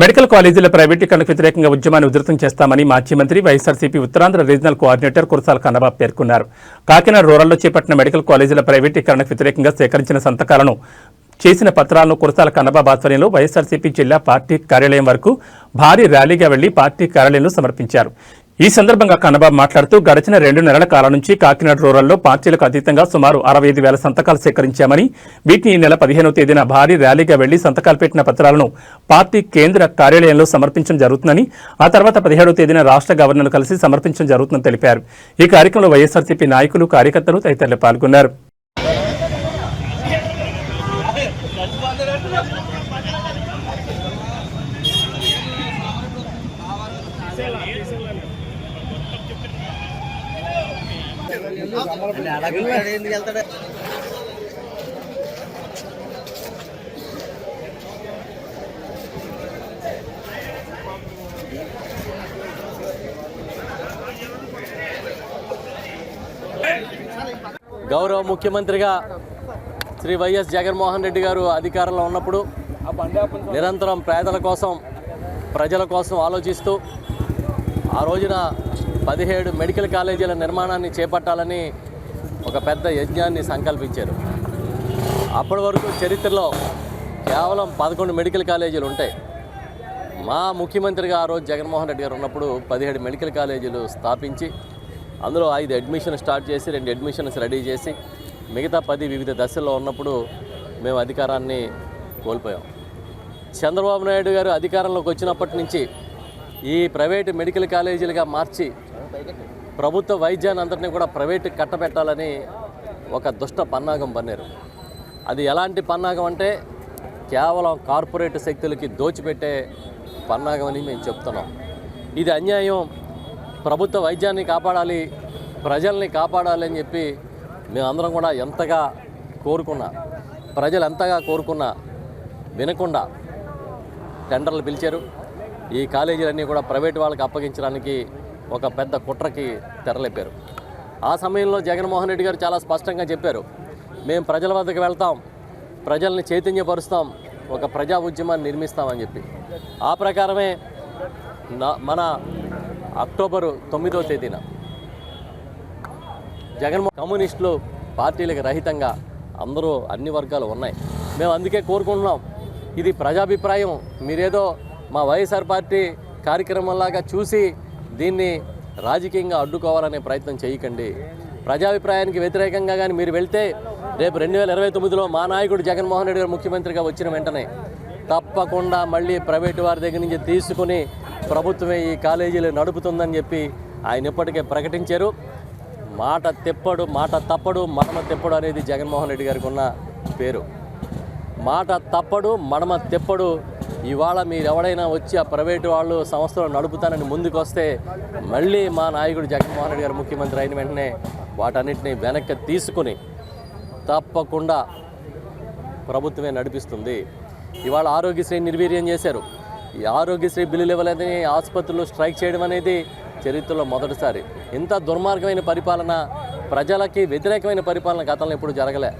Medical కాలేజీల ప్రైవేటీకరణకు వ్యతిరేకంగా ఉద్యమాన్ని ఉధృతం చేస్తామని మాజీ మంత్రి వైఎస్ఆర్సీపీ ఉత్తరాంధ్ర రీజనల్ కోఆర్డినేటర్ కురసాల కన్నబాబు పేర్కొన్నారు. కాకినాడ రూరల్లో చేపట్టిన మెడికల్ కాలేజీల ప్రైవేటీకరణకు వ్యతిరేకంగా సేకరించిన సంతకాలను చేసిన పత్రాలను కురసాల కన్నబాబు ఆధ్వర్యంలో వైఎస్ఆర్సీపీ జిల్లా పార్టీ కార్యాలయం వరకు భారీ ర్యాలీగా వెళ్ళి పార్టీ కార్యాలయంలో సమర్పించారు. ఈ సందర్భంగా కన్నబాబు మాట్లాడుతూ గడిచిన రెండు నెలల కాలం నుంచి కాకినాడ రూరల్లో పార్టీలకు అతీతంగా సుమారు అరవై ఐదు వేల సంతకాలు సేకరించామని వీటిని ఈ నెల పదిహేనవ తేదీన భారీ ర్యాలీగా వెళ్ళి సంతకాలు పెట్టిన పత్రాలను పార్టీ కేంద్ర కార్యాలయంలో సమర్పించడం జరుగుతుందని ఆ తర్వాత పదిహేడవ తేదీన రాష్ట్ర గవర్నర్ కలిసి సమర్పించడం జరుగుతుందని తెలిపారు. ఈ కార్యక్రమంలో వైఎస్ఆర్సీపీ నాయకులు కార్యకర్తలు తదితరులు పాల్గొన్నారు. అడగలుగుతాడు వెళ్తాడు గౌరవ ముఖ్యమంత్రిగా శ్రీ వైఎస్ జగన్మోహన్ రెడ్డి గారు అధికారంలో ఉన్నప్పుడు నిరంతరం పేదల కోసం ప్రజల కోసం ఆలోచిస్తూ ఆ రోజున పదిహేడు మెడికల్ కాలేజీల నిర్మాణాన్ని చేపట్టాలని ఒక పెద్ద యజ్ఞాన్ని సంకల్పించారు. అప్పటి వరకు చరిత్రలో కేవలం పదకొండు మెడికల్ కాలేజీలు ఉంటాయి. మా ముఖ్యమంత్రిగా ఆ రోజు జగన్మోహన్ రెడ్డి గారు ఉన్నప్పుడు పదిహేడు మెడికల్ కాలేజీలు స్థాపించి అందులో ఐదు అడ్మిషన్ స్టార్ట్ చేసి రెండు అడ్మిషన్స్ రెడీ చేసి మిగతా పది వివిధ దశల్లో ఉన్నప్పుడు మేము అధికారాన్ని కోల్పోయాం. చంద్రబాబు నాయుడు గారు అధికారంలోకి వచ్చినప్పటి నుంచి ఈ ప్రైవేటు మెడికల్ కాలేజీలుగా మార్చి ప్రభుత్వ వైద్యాన్ని అందరినీ కూడా ప్రైవేట్ కట్టబెట్టాలని ఒక దుష్ట పన్నాగం పన్నారు అది ఎలాంటి పన్నాగం అంటే కేవలం కార్పొరేట్ శక్తులకి దోచిపెట్టే పన్నాగం అని మేము చెప్తున్నాం. ఇది అన్యాయం. ప్రభుత్వ వైద్యాన్ని కాపాడాలి ప్రజల్ని కాపాడాలి అని చెప్పి మేమందరం కూడా ఎంతగా కోరుకున్నా ప్రజలు ఎంతగా కోరుకున్నా వినకుండా టెండర్లు పిలిచారు. ఈ కాలేజీలన్నీ కూడా ప్రైవేట్ వాళ్ళకి అప్పగించడానికి ఒక పెద్ద కుట్రకి తెరలేపారు. ఆ సమయంలో జగన్మోహన్ రెడ్డి గారు చాలా స్పష్టంగా చెప్పారు. మేము ప్రజల వద్దకు వెళ్తాం ప్రజల్ని చైతన్యపరుస్తాం ఒక ప్రజా ఉద్యమాన్ని నిర్మిస్తామని చెప్పి. ఆ ప్రకారమే నా- మన అక్టోబరు తొమ్మిదో తేదీన జగన్మోహన్ కమ్యూనిస్టులు పార్టీలకు రహితంగా అందరూ అన్ని వర్గాలు ఉన్నాయి. మేము అందుకే కోరుకుంటున్నాం ఇది ప్రజాభిప్రాయం. మీరేదో మా వైఎస్ఆర్ పార్టీ కార్యక్రమంలాగా చూసి దీన్ని రాజకీయంగా అడ్డుకోవాలనే ప్రయత్నం చేయకండి. ప్రజాభిప్రాయానికి వ్యతిరేకంగా కానీ మీరు వెళ్తే రేపు రెండు వేల ఇరవై తొమ్మిదిలో మా నాయకుడు జగన్మోహన్ రెడ్డి గారు ముఖ్యమంత్రిగా వచ్చిన వెంటనే తప్పకుండా మళ్ళీ ప్రైవేటు వారి దగ్గర నుంచి తీసుకుని ప్రభుత్వమే ఈ కాలేజీలు నడుపుతుందని చెప్పి ఆయన ఇప్పటికే ప్రకటించారు. మాట తెప్పడు మాట తప్పడు మడమ తెప్పడు అనేది జగన్మోహన్ రెడ్డి గారికి ఉన్న పేరు. మాట తప్పడు మడమ తెప్పడు ఇవాళ మీరు ఎవడైనా వచ్చి ఆ ప్రైవేటు వాళ్ళు సంస్థలు నడుపుతానని ముందుకు వస్తే మళ్ళీ మా నాయకుడు జగన్మోహన్ రెడ్డి గారు ముఖ్యమంత్రి అయిన వెంటనే వాటన్నిటిని వెనక్కి తీసుకుని తప్పకుండా ప్రభుత్వమే నడిపిస్తుంది. ఇవాళ ఆరోగ్యశ్రీ నిర్వీర్యం చేశారు. ఈ ఆరోగ్యశ్రీ బిల్లులు ఇవ్వలేదని ఆసుపత్రులు స్ట్రైక్ చేయడం అనేది చరిత్రలో మొదటిసారి. ఇంత దుర్మార్గమైన పరిపాలన ప్రజలకి వ్యతిరేకమైన పరిపాలన గతంలో ఎప్పుడు జరగలే.